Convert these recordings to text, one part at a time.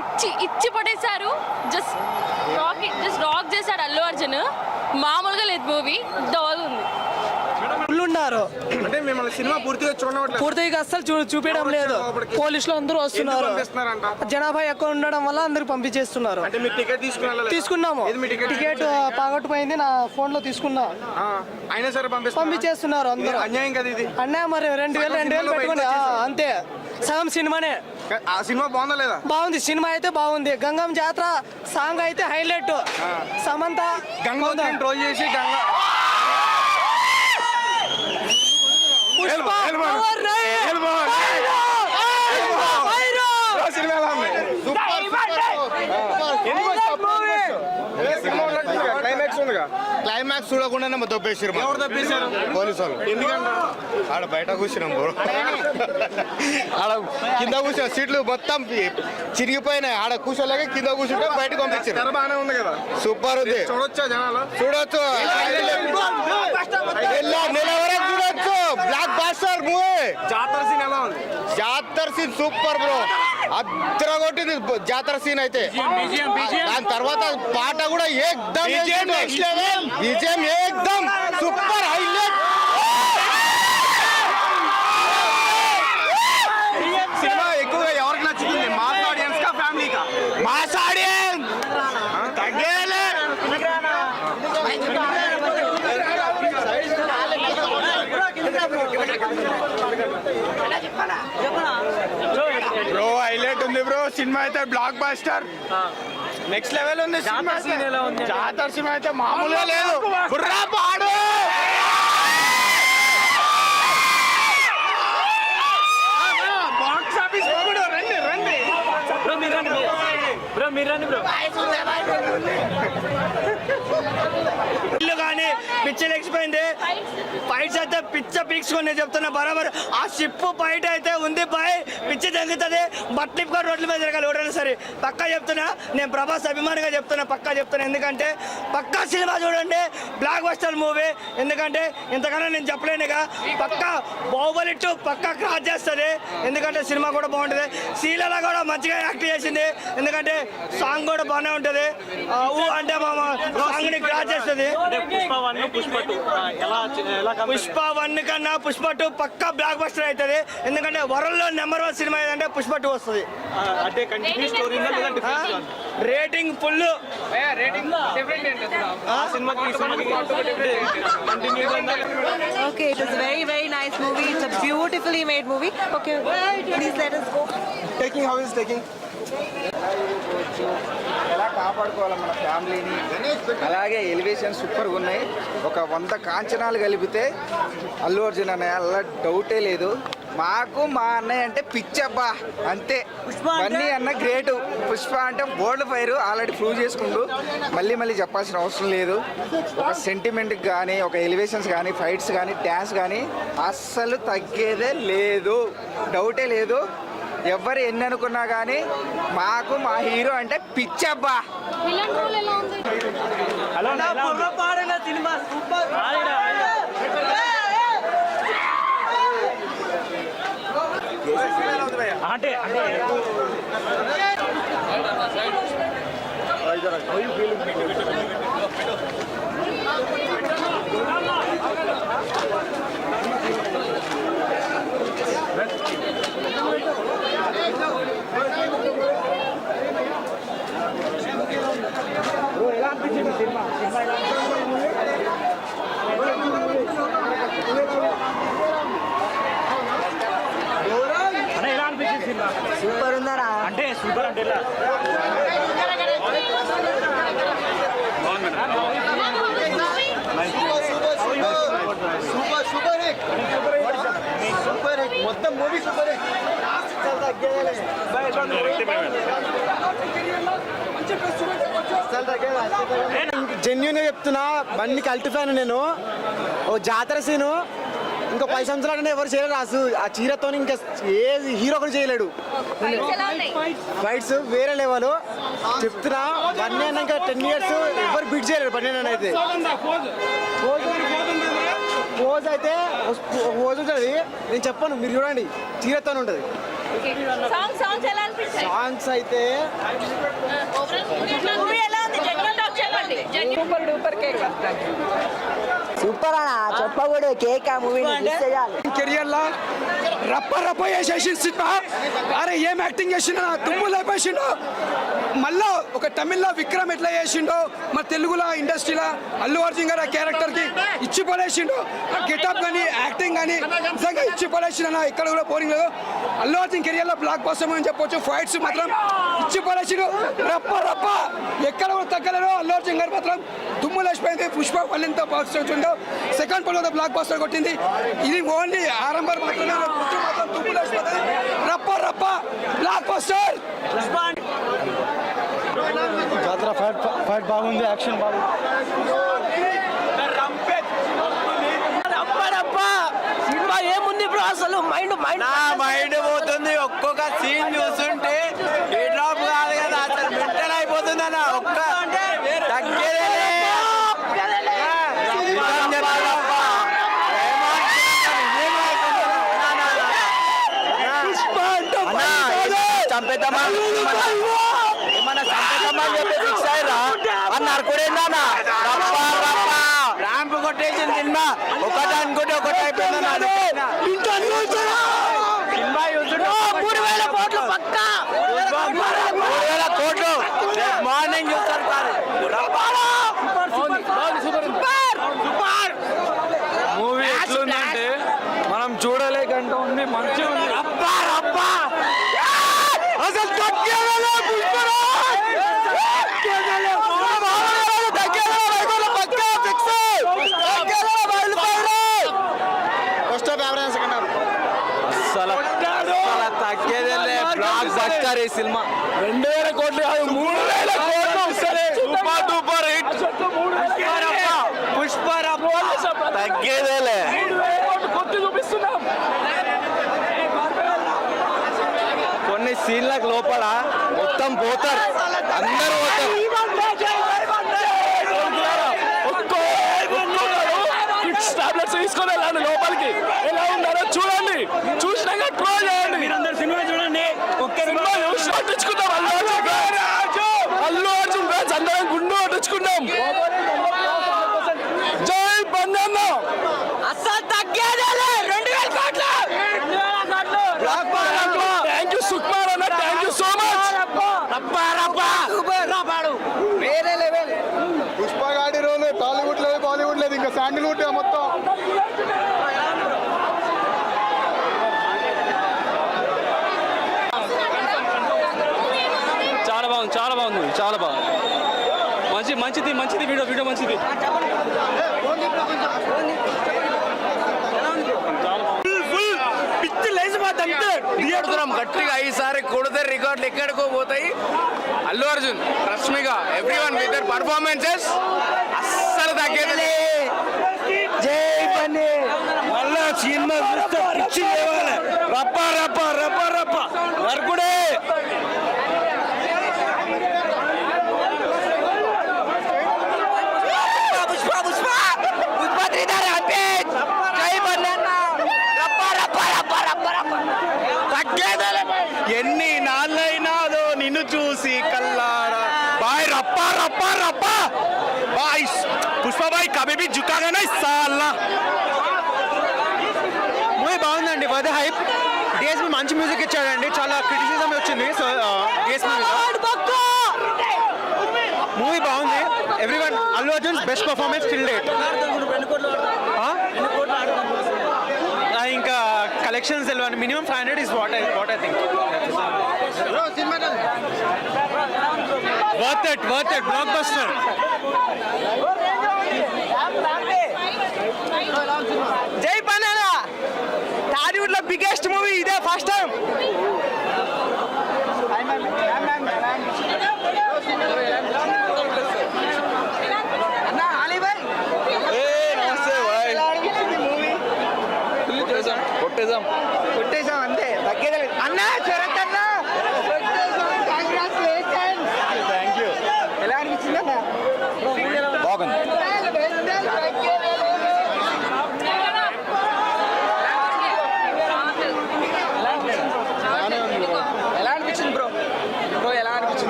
ఇచ్చి ఇచ్చి పడేశారు. జస్ట్ రాక్ జస్ట్ రాక్ చేశాడు అల్లు అర్జున్. మామూలుగా లేదు మూవీ బాగుంది. ఉంది ఉన్నారు. అంటే మిమ్మల్ని సినిమా పూర్తిగా చూడవట్లేదు పూర్తిగా అస్సలు చూ చూపించడం లేదు. పోలీసులు అందరూ వస్తున్నారు. జనాభా ఎక్కువ ఉండడం వల్ల అందరు పంపించేస్తున్నారు. అంటే మీరు టికెట్ తీసుకున్నా తీసుకున్నాము. టికెట్ పోగొట్టుపోయింది నా ఫోన్లో తీసుకున్నా అయినా సరే పంపిస్తున్నారు. పంపించేస్తున్నారు అందరూ. అన్యాయం కదా ఇది? అన్నా మరి రెండు వేలు రెండు వేలు పెట్టుకుని అంతే. సగం సినిమానే. ఆ సినిమా బాగుందా లేదా? బాగుంది సినిమా అయితే బాగుంది. గంగం జాతర సాంగ్ అయితే హైలైట్. సమంత గంగోత్రిని ట్రోల్ చేసి గంగా క్లైమాక్స్ ఉందిగా క్లైమాక్స్ చూడకుండానే మా దొబ్బేసారు పోలీసు వాళ్ళు ఎందుకంట ఆడ బయట కూర్చున్నాం బ్రో ఆడ కింద కూర్చున్న సీట్లు మొత్తం చిరిగిపోయినాయి ఆడ కూర్చోలేక కింద కూర్చుంటే బయటకు పంపించారు బాగానే ఉంది కదా సూపర్ ఉంది చూడొచ్చా జనాలు చూడొచ్చు నెల చూడొచ్చు బ్లాక్ బాస్టర్ మూవీ జాతర సీన్ ఎలా ఉంది? జాతర సీన్ సూపర్ బ్రో అద్దర కొట్టింది జాతర సీన్ అయితే. దాని తర్వాత పాట కూడా ఏకదమ్ విజయం ఏకదమ్ సూపర్ హైలైట్. బ్రో హైలైట్ ఉంది బ్రో. సినిమా అయితే బ్లాక్ బాస్టర్ నెక్స్ట్ లెవెల్ ఉంది. జాతర సినిమా అయితే. మామూలుగా లేదు. పాడు బాక్స్ ఆఫీస్ మొగుడు రండి రండి మీరు ఇల్లు కానీ పిచ్చ లేచిపోయింది. ఫైట్స్ అయితే పిచ్చ పీక్సుకొని చెప్తున్నా బరాబర్. ఆ షిప్ బయట అయితే ఉంది బాయ్. పిచ్చ తగ్గుతుంది బట్లిప్గా రోడ్ల మీద తిరగాలి ఎవరైనా సరే. పక్కా చెప్తున్నా నేను ప్రభాస్ అభిమానిగా చెప్తున్నా పక్కా చెప్తున్నా. ఎందుకంటే పక్కా సినిమా చూడండి బ్లాక్ బస్టర్ మూవీ ఎందుకంటే ఇంతకన్నా నేను చెప్పలేనుగా పక్కా బాహుబలి టూ పక్కా క్రాస్ చేస్తుంది. ఎందుకంటే సినిమా కూడా బాగుంటుంది. శీలల కూడా మంచిగా యాక్ట్ చేసింది. ఎందుకంటే సాంగ్ కూడా బాగానే ఉంటుంది. ఆ, ఊ అంటే మా సాంగ్ని క్రాస్ చేస్తుంది. పుష్ప వన్ కన్నా పుష్ప టూ పక్కా బ్లాక్ బస్టర్ అవుతుంది ఎందుకంటే వరల్డ్లో నెంబర్ వన్ సినిమా ఏదంటే పుష్ప టూ వస్తుంది. Rating full it is very, very nice movie. It's a beautifully made movie. Okay, please let us go. Taking how is taking ఎలా కాపాడుకోవాలి మన ఫ్యామిలీని? అలాగే ఎలివేషన్ సూపర్గా ఉన్నాయి. ఒక వంద కాంచనాలు కలిపితే అల్లు అర్జున్ అన్నయ్య అలా డౌటే లేదు. మాకు మా అన్నయ్య అంటే పిచ్చబ్బా అంతే. బన్నీ అన్న గ్రేట్ పుష్ప అంటే బోల్డ్ ఫైర్ ఆల్రెడీ ప్రూవ్ చేసుకుంటూ మళ్ళీ మళ్ళీ చెప్పాల్సిన అవసరం లేదు. ఒక సెంటిమెంట్కి కానీ ఒక ఎలివేషన్స్ కానీ ఫైట్స్ కానీ డ్యాన్స్ కానీ అస్సలు తగ్గేదే లేదు. డౌటే లేదు. ఎవరు ఎన్ని అనుకున్నా కానీ మాకు మా హీరో అంటే పిచ్చబ్బా. విలన్ రోల్ ఎలా ఉంది సినిమా? Super super ఉందరా super super hit. Super hit. మొత్తం మూవీ సూపర్ హిట్. జెన్యున్ చెప్తున్నా బండి కల్టి ఫ్యాన్ నేను. ఓ జాతర సీను. ఇంకో పది సంవత్సరాలు ఎవరు చేయలేరు రాసు ఆ చీరతో ఇంకా ఏ హీరో కూడా చేయలేడు. ఫైట్స్ వేరే లెవెల్ చెప్తున్నా బండి అన్న ఇంకా టెన్ ఇయర్స్ ఎవరు బిట్ చేయలేరు బండి అన్న అయితే. పోజ్ అయితే పోజ్ ఉంటుంది. నేను చెప్పను మీరు చూడండి. చీరతో ఉంటుంది. సాంగ్ సాంగ్స్ అయితే సూపర్ డూపర్ కేక్ సూపర్ అన్న చెప్పకూడదు కేక్ ఆ మూవీ చేయాలి. కెరియర్లో రప్ప రప్ప చేసేసి సినిమా అరే ఏం యాక్టింగ్ చేసిండో? తుమ్ము లేపేసిండో. మళ్ళా ఒక తమిళ్ళో విక్రమ్ ఎట్లా చేసిండో మన తెలుగులో ఇండస్ట్రీలో అల్లు అర్జున్ గారు ఆ క్యారెక్టర్కి ఇచ్చి పడేసిండు. ఆ గెటప్ కానీ యాక్టింగ్ కానీ నిజంగా ఇచ్చి పడేసిండు ఇక్కడ కూడా బోరింగ్ లేదు. అల్లు అర్జున్ కెరియర్లో బ్లాక్ బస్టర్ అని చెప్పొచ్చు ఫైట్స్ మాత్రం ఇచ్చి పడేసిండు. రప్ప రప్ప! ఎక్కడ కూడా తగ్గలేరు అల్లు అర్జున్ గారు మాత్రం. దుమ్ము లేచిపోయింది పుష్ప పల్లెంతో బాక్స్ వచ్చిందో సెకండ్ పల్లెతో బ్లాక్ బస్టర్ కొట్టింది. ఇది ఓన్లీ ఆరంభం మాత్రమే మాత్రం దుమ్ము లేచిపోతుంది. రప్ప రప్ప! బ్లాక్ బస్టర్ జాతర ఫైట్ ఫైట్ బాగుంది యాక్షన్ బాగుంది. సినిమా ఏముంది బ్రో అసలు? మైండ్ మైండ్ నా మైండ్ పోతుంది ఒక్కొక్క సీన్ చూస్తుంటే ఏ డ్రాప్ కాదు కదా అసలు మెంటల్ అయిపోతుంది అన్న ఒక్క తగ్గేదేలే. నిజం చెప్పాలప్ప. అన్నా, చంపేద్దామా ఏమన్నా చంపేద్దామా అని చెప్పి ఫిక్స్ అయ్యరా అన్న నరకుడేందా ర్యాంప్ కొట్టేసిన సినిమా. ఒకటి అనుకుంటే ఒకటి చూస్తుంటే మూడు వేల కోట్లు పక్క మూడు వేల కోట్లు రేపు మార్నింగ్ చూస్తారు సార్ మూవీ ఎట్లుందంటే మనం చూడలేకంటే ఉంది మంచిగా ఉంది అసలు తగ్గేదేలే పుష్పరాజ్! తగ్గేదేలే. మా మామగారు తగ్గేదేలే, వైకుంఠ పక్కా fix. తగ్గేదేలే, బయలుదేరు. First half average second half అసలు అసలు తగ్గేదేలే బ్లాక్ బస్టర్ ఈ సినిమా? రెండు వేల కోట్లు కాదు మూడు వేల కోట్లు సూపర్ డూపర్ హిట్. పుష్పరప్ప తగ్గేదేలే. కొన్ని సీన్లకు లోపల మొత్తం పోతారు. అందరూ పోతారు. టాబ్లెట్స్ తీసుకొని వెళ్ళండి లోపలికి. ఎలా ఉన్నారో చూడండి. చూసినాక ట్రోల్ చేయండి సినిమా చూడండి సినిమా చూసి పట్టించుకుంటాం అల్లు అర్జున్ fans. అల్లు అర్జున్ ఫ్యాన్స్ అందరం గుండు పట్టించుకుంటాం జై బందన్న అసలు తగ్గేదేలే రెండు వేల కోట్లు థ్యాంక్ యూ సుకుమార్ అన్న థ్యాంక్ యూ సో మచ్ వేరే లెవెల్ పుష్ప గాడి రోల్ టాలీవుడ్ లేదు బాలీవుడ్ లేదు ఇంకా శాండిల్వుడ్ మొత్తం చాలా బాగుంది చాలా బాగుంది చాలా బాగుంది మంచి మంచిది మంచిది వీడియో వీడియో మంచిది లేచిపోద్ది అంతే కొడుతున్నాం. గట్టిగా ఈసారి కొడితే రికార్డులు ఎక్కడికో పోతాయి. అల్లు అర్జున్ రష్మిగా ఎవ్రీ వన్ విత్ పర్ఫార్మెన్సెస్ అస్సలు తగ్గేది జై పని మళ్ళా సినిమా చూస్తే పిచ్చి లేవాలి రప్ప రప్ప రప్ప రప్ప నరకుడే పుష్ప పుష్ప పుష్ప త్రిధార అన్పేట్ జై బందన్న రప్ప రప్ప రప్ప రప్ప రప్ప తగ్గేదేలే ఎన్ని నాళ్ళైనాదో నిన్ను చూసి కల్లారా. బాయ్ రప్ప రప్ప రప్ప. బాయ్. పుష్ప బాయ్ కభీ భీ జుకాగా నై సాలా మూవీ బాగుందండి ఫర్ ద హైప్ డిఎస్పి మంచి మ్యూజిక్ ఇచ్చాడండి చాలా క్రిటిసిజం వచ్చింది సో డిఎస్పి మూవీ బాగుంది. Everyone Allu Arjun best performance till date ఇంకా కలెక్షన్స్ తెలియదు minimum five hundred is what I what I think worth it worth it blockbuster జై బందన్న టాలీవుడ్లో బిగ్గెస్ట్ మూవీ ఇదే ఫస్ట్ టైం కొట్టేసాం కొట్టేసాం అంతే తగ్గేదే అన్నా శరత్ అన్నా థ్యాంక్ యూ ఎలా అనిపించింది అన్న బాగుంది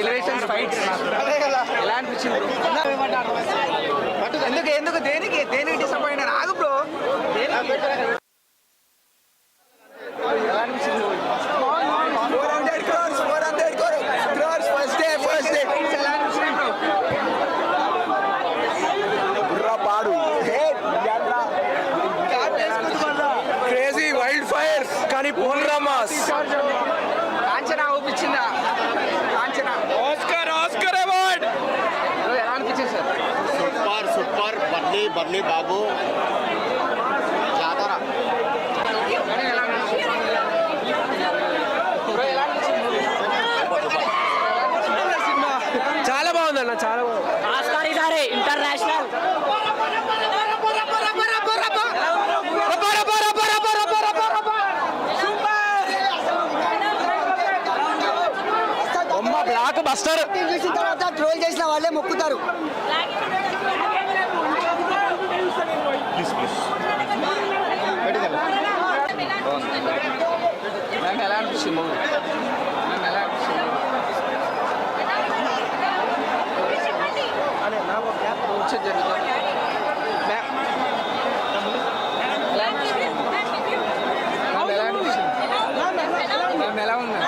బాగానే ఎలా అనిపించింది? ఎందుకు ఎందుకు దేనికి దేనికి డిసప్పాయింట్ ఆగు బ్రో దేనికి ఎలా అనిపించింది four hundred crores four hundred crores first day first day ఎలా అనిపించింది బ్రో పాడు క్రేజీ వైల్డ్ ఫైర్ కానీ పూర్ణమాస్ కాంచనా ఊపించిందా కాంచనా ఆస్కర్ ఆస్కర్ అవార్డ్ బ్రో ఎలా అనిపించింది సార్ సూపర్ సూపర్ బర్లీ బాబు. జాతర. చాలా బాగుందన్న చాలా బాగుంది. ఆస్కార్ ఇదారే ఇంటర్నేషనల్ బ్లాక్ బస్టర్ చూసిన తర్వాత ట్రోల్ చేసిన వాళ్ళే మొక్కుతారు అనిపించింది జరుగుతుంది ఎలా ఉంది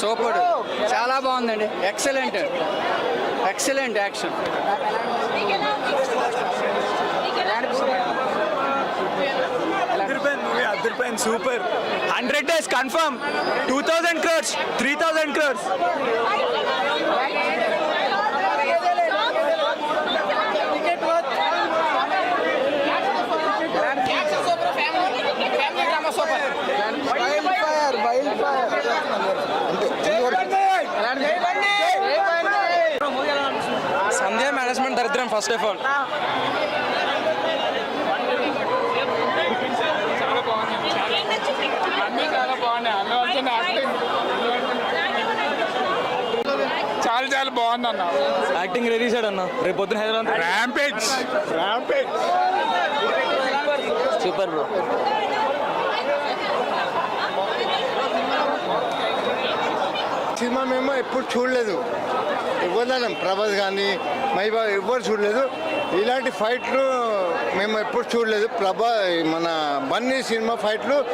సూపర్ చాలా బాగుందండి. ఎక్సలెంట్ ఎక్సలెంట్ యాక్షన్ ఎలా అనిపించింది మ్యామ్? అదిరిపోయింది మూవీ అదిరిపోయింది super hundred days confirm two thousand crores three thousand crores first of all చాలా చాలా బాగుంది అన్న. యాక్టింగ్ రెడీ సార్ అన్న. రేపు పొద్దున Hyderabad rampage rampage super bro cinema మేము ఎప్పుడు చూడలేదు. ఎవరిదాం ప్రభాస్ కానీ మైబా ఎవ్వరు చూడలేదు. ఇలాంటి ఫైట్లు మేము ఎప్పుడు చూడలేదు. ప్రభా మన బన్నీ సినిమా ఫైట్లు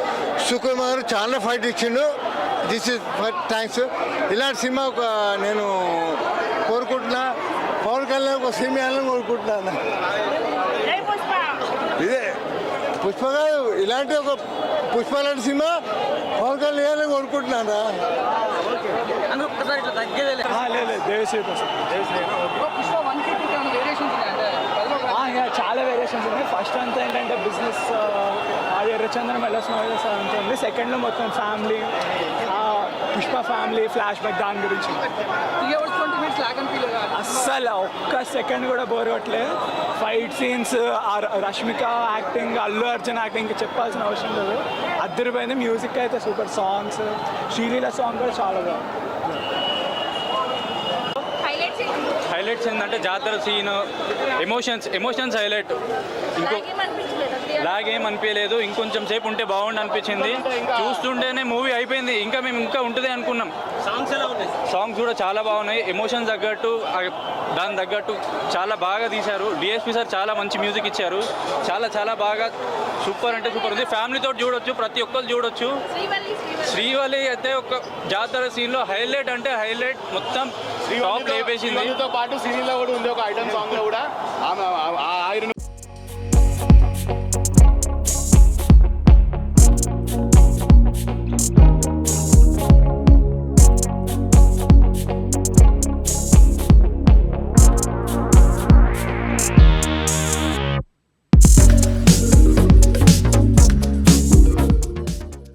సుకుమార్ చాలా ఫైట్ ఇచ్చిండు. This is thanks. ఇలాంటి సినిమా ఒక నేను కోరుకుంటున్నా. పవన్ కళ్యాణ్ ఒక సినిమా కోరుకుంటున్నాను ఇదే. పుష్ప గారు ఇలాంటి ఒక పుష్ప లాంటి సినిమా పవన్ కళ్యాణ్ కోరుకుంటున్నాను లేదు దేవశ్రీ పుష్ప వన్కి టూ వేరియేషన్స్ ఉన్నాయంటే చాలా వేరియేషన్స్ ఉన్నాయి. ఫస్ట్ అంతా ఏంటంటే బిజినెస్ ఎర్రచందనం వెళ్ళాల్సిన అంత ఉంది. సెకండ్లో మొత్తం family Pushpa family flash back దాని గురించి. అస్సలు ఒక్క సెకండ్ కూడా బోర్ కొట్టలేదు. Fight scenes Rashmika acting Allu Arjun acting చెప్పాల్సిన అవసరం లేదు. అద్దరిపోయింది. మ్యూజిక్ అయితే సూపర్ సాంగ్స్ శ్రీలీల సాంగ్ కూడా చాలా బాగుంది హైలైట్స్ హైలైట్స్ ఏంటంటే జాతర సీన్ ఎమోషన్స్ ఎమోషన్స్ హైలైట్ ఇంకో లాగ్ అనిపించలేదు ఇంకొంచెం సేపు ఉంటే బాగుండు అనిపించింది చూస్తుంటేనే మూవీ అయిపోయింది. ఇంకా మేము ఇంకా ఉంటుంది అనుకున్నాం. సాంగ్స్ ఎలా ఉన్నాయి? సాంగ్స్ కూడా చాలా బాగున్నాయి. ఎమోషన్స్ తగ్గట్టు దాని తగ్గట్టు చాలా బాగా తీశారు. డిఎస్పి సార్ చాలా మంచి మ్యూజిక్ ఇచ్చారు. చాలా చాలా బాగా సూపర్ అంటే సూపర్ ఉంది. ఫ్యామిలీతో చూడొచ్చు ప్రతి ఒక్కరు చూడొచ్చు. శ్రీవల్లి అయితే ఒక జాతర సీన్లో హైలైట్ అంటే హైలైట్ మొత్తం టాప్ లేపేసింది. తో పాటు సినీలో కూడా ఉంది ఒక ఐటమ్ సాంగ్లో కూడా. ఆమె ఆ- ఆ